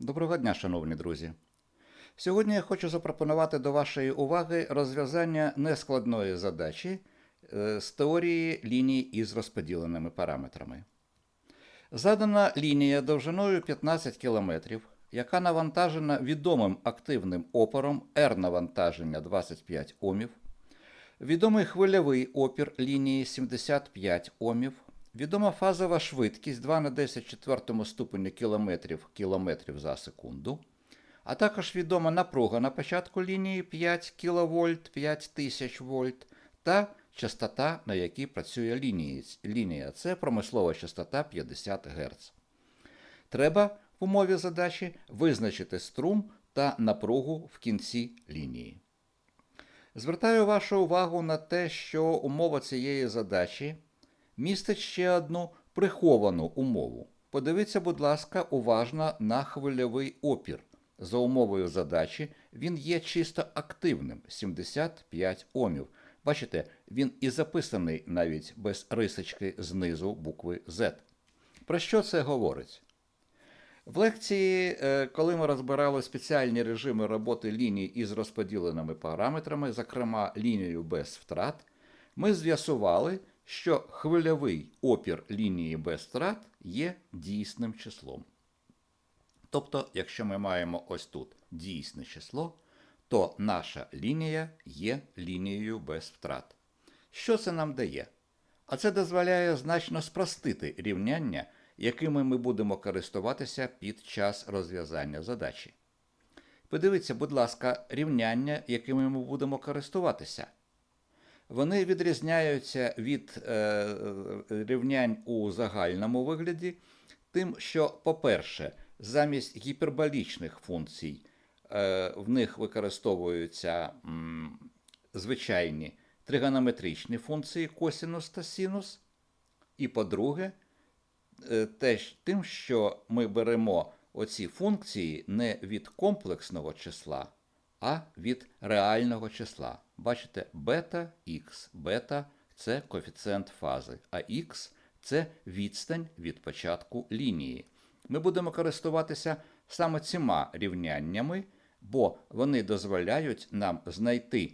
Доброго дня, шановні друзі. Сьогодні я хочу запропонувати до вашої уваги розв'язання нескладної задачі е, з теорії ліній із розподіленими параметрами. Задана лінія довжиною 15 км, яка навантажена відомим активним опором R навантаження 25 Омів, відомий хвильовий опір лінії 75 Омів, відома фазова швидкість 2 на 10 четвертому ступені кілометрів кілометрів за секунду, а також відома напруга на початку лінії 5 кВт 5000 вольт та частота, на якій працює лінія. лінія. Це промислова частота 50 Гц. Треба в умові задачі визначити струм та напругу в кінці лінії. Звертаю вашу увагу на те, що умова цієї задачі містить ще одну приховану умову. Подивіться, будь ласка, уважно на хвильовий опір. За умовою задачі він є чисто активним 75 Омів. Бачите, він і записаний навіть без рисочки знизу букви Z. Про що це говорить? В лекції, е, коли ми розбирали спеціальні режими роботи ліній із розподіленими параметрами, зокрема лінію без втрат, ми з'ясували, що хвильовий опір лінії без втрат є дійсним числом. Тобто, якщо ми маємо ось тут дійсне число, то наша лінія є лінією без втрат. Що це нам дає? А це дозволяє значно спростити рівняння, якими ми будемо користуватися під час розв'язання задачі. Подивіться, будь ласка, рівняння, якими ми будемо користуватися. Вони відрізняються від е, рівнянь у загальному вигляді, тим, що, по-перше, замість гіперболічних функцій е, в них використовуються м, звичайні тригонометричні функції косінус та синус. І по-друге, е, теж тим, що ми беремо оці функції не від комплексного числа, а від реального числа. Бачите, бета х. Бета це коефіцієнт фази, а х це відстань від початку лінії. Ми будемо користуватися саме цими рівняннями, бо вони дозволяють нам знайти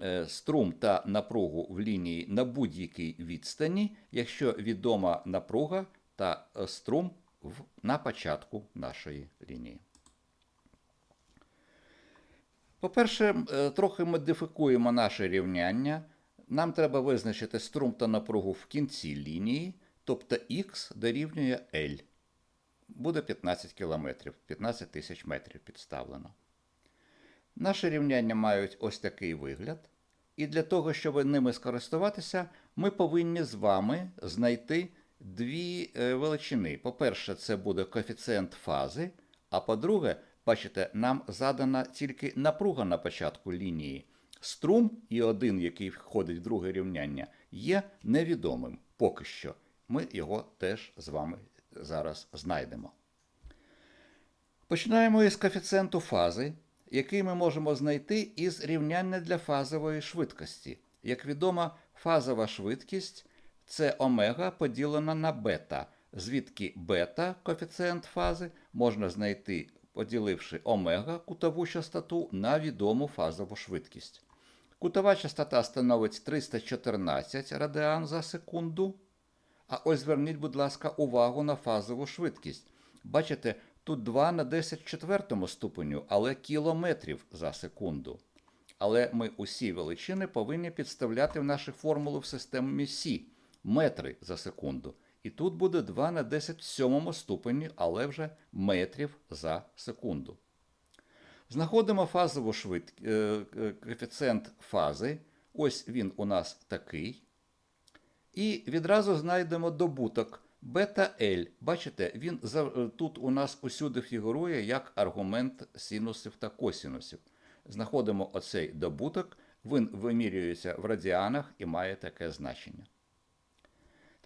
е, струм та напругу в лінії на будь-якій відстані, якщо відома напруга та е, струм на початку нашої лінії. По-перше, е, трохи модифікуємо наше рівняння. Нам треба визначити струм та напругу в кінці лінії, тобто х дорівнює L. Буде 15 км, 15 тисяч метрів підставлено. Наші рівняння мають ось такий вигляд. І для того, щоб ними скористуватися, ми повинні з вами знайти дві е, величини. По-перше, це буде коефіцієнт фази, а по-друге, бачите, нам задана тільки напруга на початку лінії. Струм і один, який входить в друге рівняння, є невідомим поки що. Ми його теж з вами зараз знайдемо. Починаємо із коефіцієнту фази, який ми можемо знайти із рівняння для фазової швидкості. Як відомо, фазова швидкість це омега поділена на бета, звідки бета коефіцієнт фази можна знайти, поділивши омега кутову частоту на відому фазову швидкість. Кутова частота становить 314 радіан за секунду. А ось зверніть, будь ласка, увагу на фазову швидкість. Бачите, тут 2 на 10 четвертому ступеню, але кілометрів за секунду. Але ми усі величини повинні підставляти в наші формули в системі Сі метри за секунду. І тут буде 2 на 10 сьомому ступені, але вже метрів за секунду. Знаходимо фазову швидкість, коефіцієнт фази. Ось він у нас такий. І відразу знайдемо добуток бета L. Бачите, він тут у нас усюди фігурує як аргумент синусів та косінусів. Знаходимо оцей добуток, він вимірюється в радіанах і має таке значення.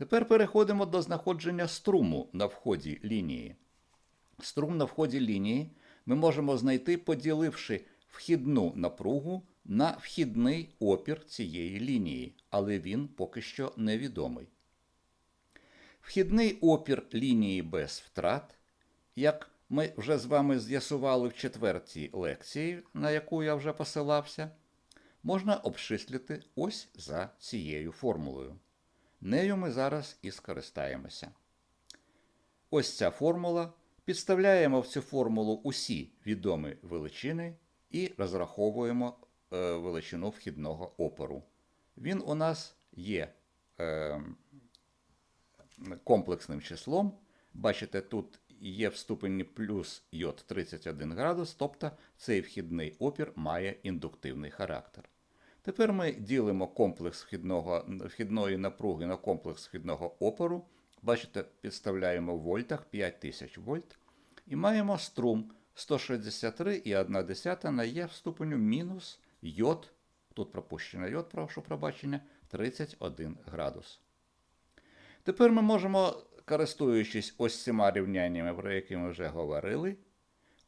Тепер переходимо до знаходження струму на вході лінії. Струм на вході лінії ми можемо знайти, поділивши вхідну напругу на вхідний опір цієї лінії, але він поки що невідомий. Вхідний опір лінії без втрат, як ми вже з вами з'ясували в четвертій лекції, на яку я вже посилався, можна обчислити ось за цією формулою. Нею ми зараз і скористаємося. Ось ця формула. Підставляємо в цю формулу усі відомі величини і розраховуємо е, величину вхідного опору. Він у нас є е, комплексним числом. Бачите, тут є в ступені плюс йод 31 градус, тобто цей вхідний опір має індуктивний характер. Тепер ми ділимо комплекс вхідного, вхідної напруги на комплекс вхідного опору. Бачите, підставляємо в вольтах 5000 вольт. І маємо струм 163,1 на Є в ступеню мінус йод, тут пропущено йод, прошу пробачення, 31 градус. Тепер ми можемо, користуючись ось цими рівняннями, про які ми вже говорили,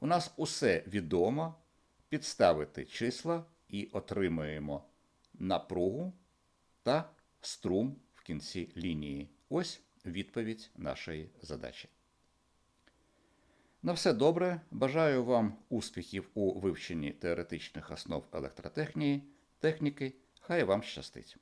у нас усе відомо, підставити числа і отримуємо напругу та струм в кінці лінії. Ось відповідь нашої задачі. На все добре. Бажаю вам успіхів у вивченні теоретичних основ електротехніки. Техніки. Хай вам щастить!